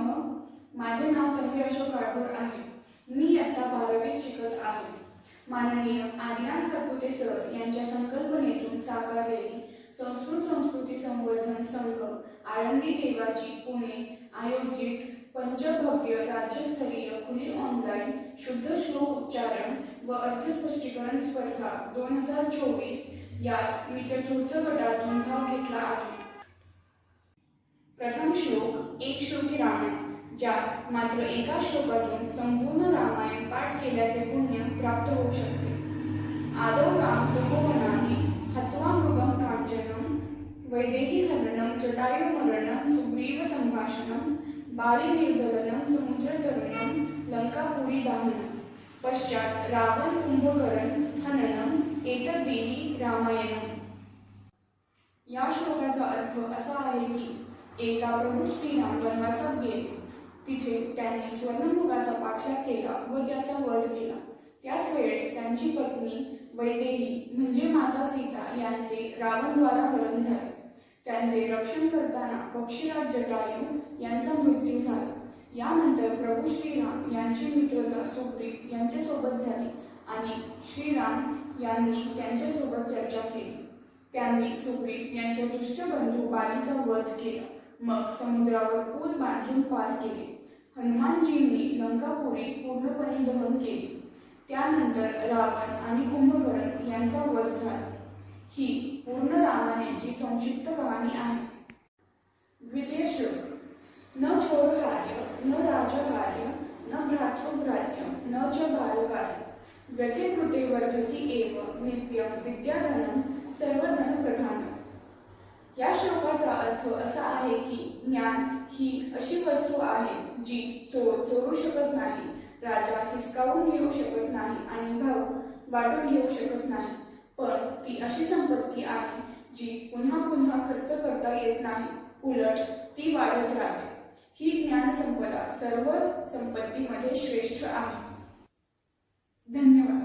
मी अशोक राठोड आहे. मी इयत्ता बारावीत शिकत आहे. माननीय आदिनाथ सरपुते सर यांच्या संकल्पनेतून साकारलेली संस्कृत संस्कृती संवर्धन संघ आळंदी देवाची पुणे आयोजित पंचभव्य राज्यस्तरीय खुली ऑनलाईन शुद्ध श्लोक उच्चारण व अर्थस्पष्टीकरण स्पर्धा दोन हजार चोवीस यात मी चतुर्थ गटातून भाग घेतला आहे. प्रथम श्लोक एक श्लोकी रामायण ज्यात मात्र एका श्लोकातून संपूर्ण रामायण पाठ केल्याचे पुण्य प्राप्त होऊ शकते. आदौ राम तपोवनानि हत्वा मृगम कांचनम वैदेही हरणम जटायु मरणम सुग्रीव संभाषणं समुद्र तरणम लंकापुरी दाहनं पश्चात रावण कुंभकरण हननं एतद्देही रामायणम या श्लोकाचा अर्थ असा आहे की एकदा प्रभू श्रीराम वनवासात गेले तिथे त्यांनी स्वर्णमुगाचा पाठला केला व त्याचा वध केला. त्याच वेळेस त्यांची पत्नी वैदेही म्हणजे माता सीता यांचे रावणद्वारा हरण झाले. त्यांचे रक्षण करताना पक्षीराज जटायू यांचा मृत्यू झाला. यानंतर प्रभू श्रीराम यांची मित्रता सुग्रीव यांच्यासोबत झाली आणि श्रीराम यांनी त्यांच्यासोबत चर्चा केली. त्यांनी सुग्रीव यांच्या दुष्ट बंधू बालीचा वध केला. मग समुद्रावर पूल बांधून पार केले. हनुमानजींनी लंकापुरी पूर्णपणे दहन केली. त्यानंतर रावण आणि कुंभकर्ण यांचा वध झाला. ही पूर्ण रामायणाची संक्षिप्त कहाणी आहे. द्वितीय श्लोक न चोरकार्य न राजकार्य न भ्रातृभ्राज्य न च बालकार्य. व्यतिकृते वर्धती एव नित्यम विद्या या श्लोकाचा अर्थ असा आहे की ज्ञान ही अशी वस्तू आहे जी चोर चोरू शकत नाही. राजा हिसकावून घेऊ शकत नाही आणि भाऊ वाटून घेऊ शकत नाही. पण ती अशी संपत्ती आहे जी पुन्हा पुन्हा खर्च करता येत नाही. उलट ती वाढत राहते. ही ज्ञान संपदा सर्व संपत्तीमध्ये श्रेष्ठ आहे. धन्यवाद.